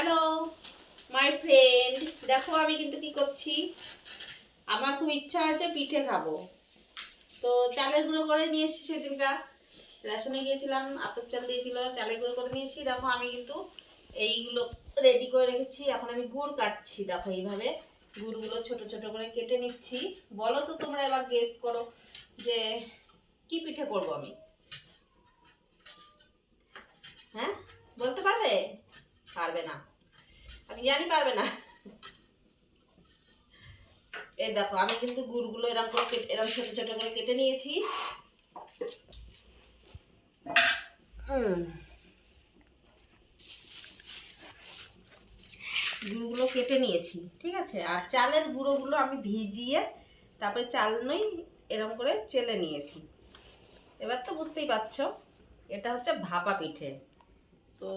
Hello my friend দেখো, আমি কিন্তু কি করছি? আমার খুব ইচ্ছা আছে পিঠে খাব। তো চালের গুঁড়ো করে নিয়ে এসেছি সেদিনকা রেশনে গিয়েছিলাম, আতপ চাল দিয়েছিল, চালের গুঁড়ো করে নিয়ে এসেছি। দেখো, আমি কিন্তু এইগুলো রেডি করে রেখেছি। এখন আমি গুড় কাটছি, দেখো এইভাবে। গুড়গুলো ছোট ছোট করে কেটে নিচ্ছি। বলো তো তোমরা এবার গেস করো যে কি পিঠে করব আমি? হ্যাঁ? বলতে পারবে? পারবে না। আমি জানি পারবে না। এই দেখো আমি কিন্তু গুড়গুলো এরকম করে এরকম ছোট ছোট করে কেটে নিয়েছি। গুঁড়োগুলো কেটে নিয়েছি ঠিক আছে? আর চালের গুঁড়োগুলো আমি ভিজিয়ে তারপরে চাল নই এরকম করে চেলে নিয়েছি। এবার তো বুঝতেই পারছ এটা হচ্ছে ভাপা পিঠে। তো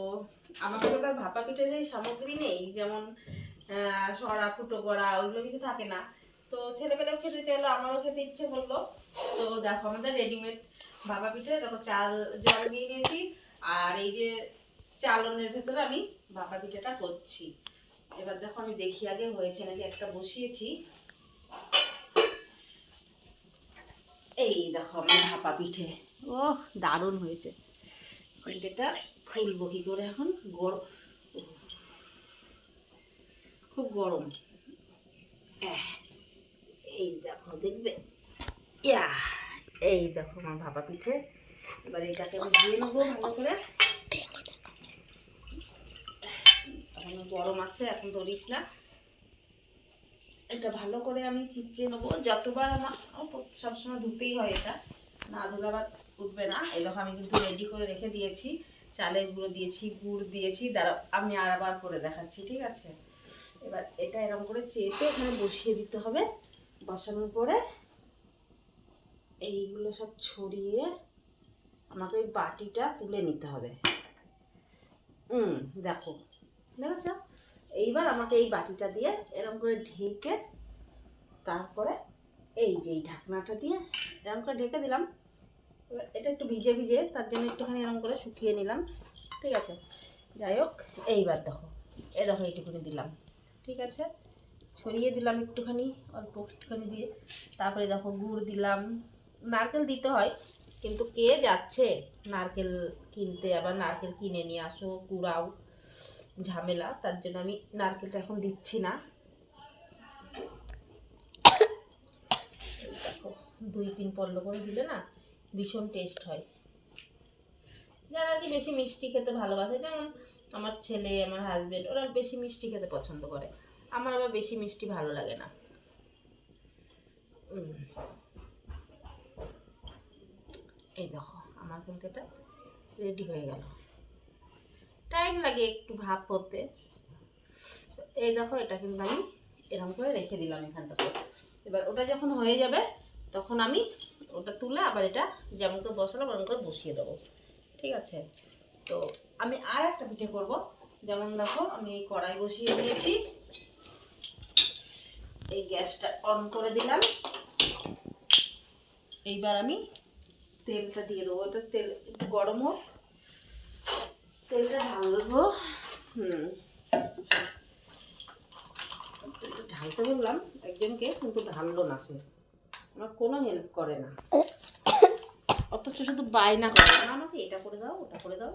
তো আর ভাপা পিঠে সেই সামগ্রী নেই, যেমন সরা, ফুটো করা, ওইগুলো কিছু থাকে না। তো ছেলেপেলেও খেতে চাইলো, আমারও খেতে ইচ্ছে করল। তো দেখো, আমাদের রেডিমেড ভাপা পিঠে দেখো, চাল, জল দিয়ে নিয়েছি, আর এই যে চালনের ভেতরে আমি ভাপা পিঠেটা করছি। এবার দেখো, আমি দেখি আগে হয়েছে নাকি, একটা বসিয়েছি। এই দেখো আমার ভাপা পিঠে ও দারুণ হয়েছে। পিঠেটা খুলবো কি করে এখন? খুব গরম। এই দেখো, দেখবে? ইয়া, এই দেখো আমার ভাপা পিঠে। এবার এটাকে ধুয়ে নেব ভালো করে। এখন গরম আছে, এখন ধরিস না। এটা ভালো করে আমি চিপড়ে নেব। যতবার আমার সবসময় ধুতেই হয় এটা। না ধুলে আবার উঠবে না। দেখো আমি কিন্তু রেডি করে রেখে দিয়েছি। চালের গুঁড়ো দিয়েছি, গুড় দিয়েছি। দাঁড়া আমি আর আবার করে দেখাচ্ছি, ঠিক আছে? এবার এটা এরকম করে চেপে এখানে বসিয়ে দিতে হবে। বসানোর পরে এইগুলো সব ছড়িয়ে আমাকে ওই বাটিটা তুলে নিতে হবে। হুম, দেখো, দেখেছ? এইবার আমাকে এই বাটিটা দিয়ে এরকম করে ঢেকে তারপরে এই যে ঢাকনাটা দিয়ে এরকম করে ঢেকে দিলাম। এটা একটু ভিজে ভিজে, তার জন্য একটুখানি এরকম করে শুকিয়ে নিলাম। ঠিক আছে? যাই হোক, এইবার দেখো। এই দেখো, এইটুকুনি দিলাম। ঠিক আছে? ছড়িয়ে দিলাম একটুখানি, অল্প একটুখানি দিয়ে। তারপরে দেখো, গুড় দিলাম। নারকেল দিতে হয়, কিন্তু কে যাচ্ছে? নারকেল কিনতে, আবার নারকেল কিনে নিয়ে আসো, কুড়াও, ঝামেলা। তার জন্য আমি নারকেলটা এখন দিচ্ছি না। দুই, তিন পল্ল করে দিলে না ভীষণ টেস্ট হয়। যারা আর কি বেশি মিষ্টি খেতে ভালোবাসে, যেমন আমার ছেলে, আমার হাজবেন্ড ওরা বেশি মিষ্টি খেতে পছন্দ করে। আমার আবার বেশি মিষ্টি ভালো লাগে না। এই দেখো, আমার কিন্তু এটা রেডি হয়ে গেল। টাইম লাগে একটু ভাপ হতে এই দেখো, এটা কিন্তু আমি এরকম করে রেখে দিলাম এখানটাতে। এবার ওটা যখন হয়ে যাবে, তখন আমি ওটা তুলে আবার এটা যেমন করে বসালাম, ওরকম করে বসিয়ে দেবো। ঠিক আছে? তো আমি আর একটা পিঠে করব। যেমন দেখো, আমি কড়াই বসিয়ে দিয়েছি। এই গ্যাসটা অন করে দিলাম। এইবার আমি তেলটা দিয়ে দেবো। ওটা তেল একটু গরম হোক। তেলটা ঢাল দেবো। হুম। ঢালতে বললাম, একজনকে, কিন্তু ঢাললো না সে। আমার কোনো হেল্প করে না। অথচ শুধু বায়না করে। না আমাকে এটা করে দাও ওটা করে দাও।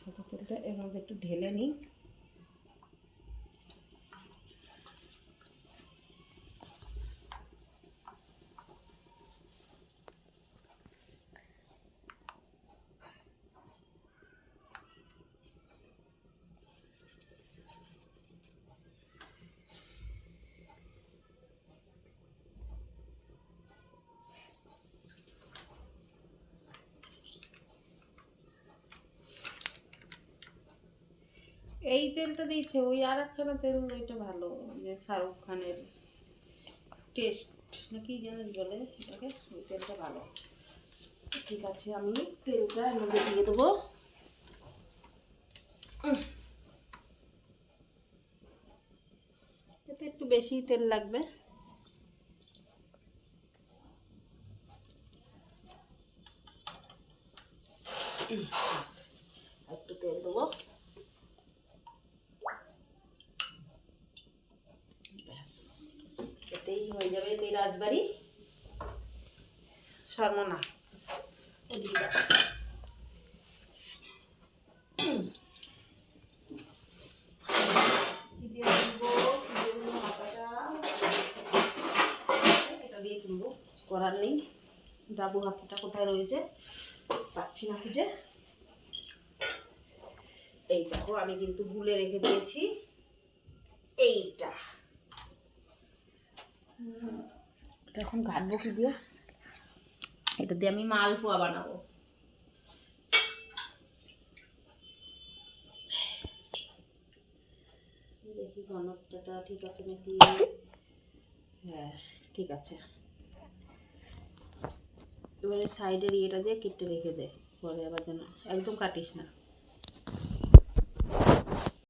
সাদা এর মধ্যে একটু ঢেলে নিই। এই তেলটা দিয়েছে, ওই আর একখানা তেল ওইটা ভালো, যে শাহরুখ খানের টেস্ট না কি জানিস বলে এটাকে, ওই তেলটা ভালো ঠিক আছে, আমি তেলটা এর মধ্যে দিয়ে দেবো। এতে একটু বেশি তেল লাগবে একটু তেল দেবো ব্যাস এতেই হয়ে যাবে তেল রাজবাড়ি সর্বনা ওদিকে দাও। হুম। কি দিয়ে তুলবো? কি দিয়ে তুলবো? মাথাটা? এটা দিয়ে তুলবো। করার নেই। ডাবু হাতিটা কোথায় রয়েছে, পাচ্ছি না খুঁজে। এই দেখো, আমি কিন্তু গুলে রেখে দিয়েছি। এইটা। এখন ঘাটবো কি দিয়ে? এটা দিয়ে আমি মালপোয়া বানাবো। দেখি ঘনত্বটা ঠিক আছে নাকি? হ্যাঁ ঠিক আছে। এবারে সাইডের ইয়েটা দিয়ে কেটে রেখে দে পরে আবার যেন একদম কাটিস না।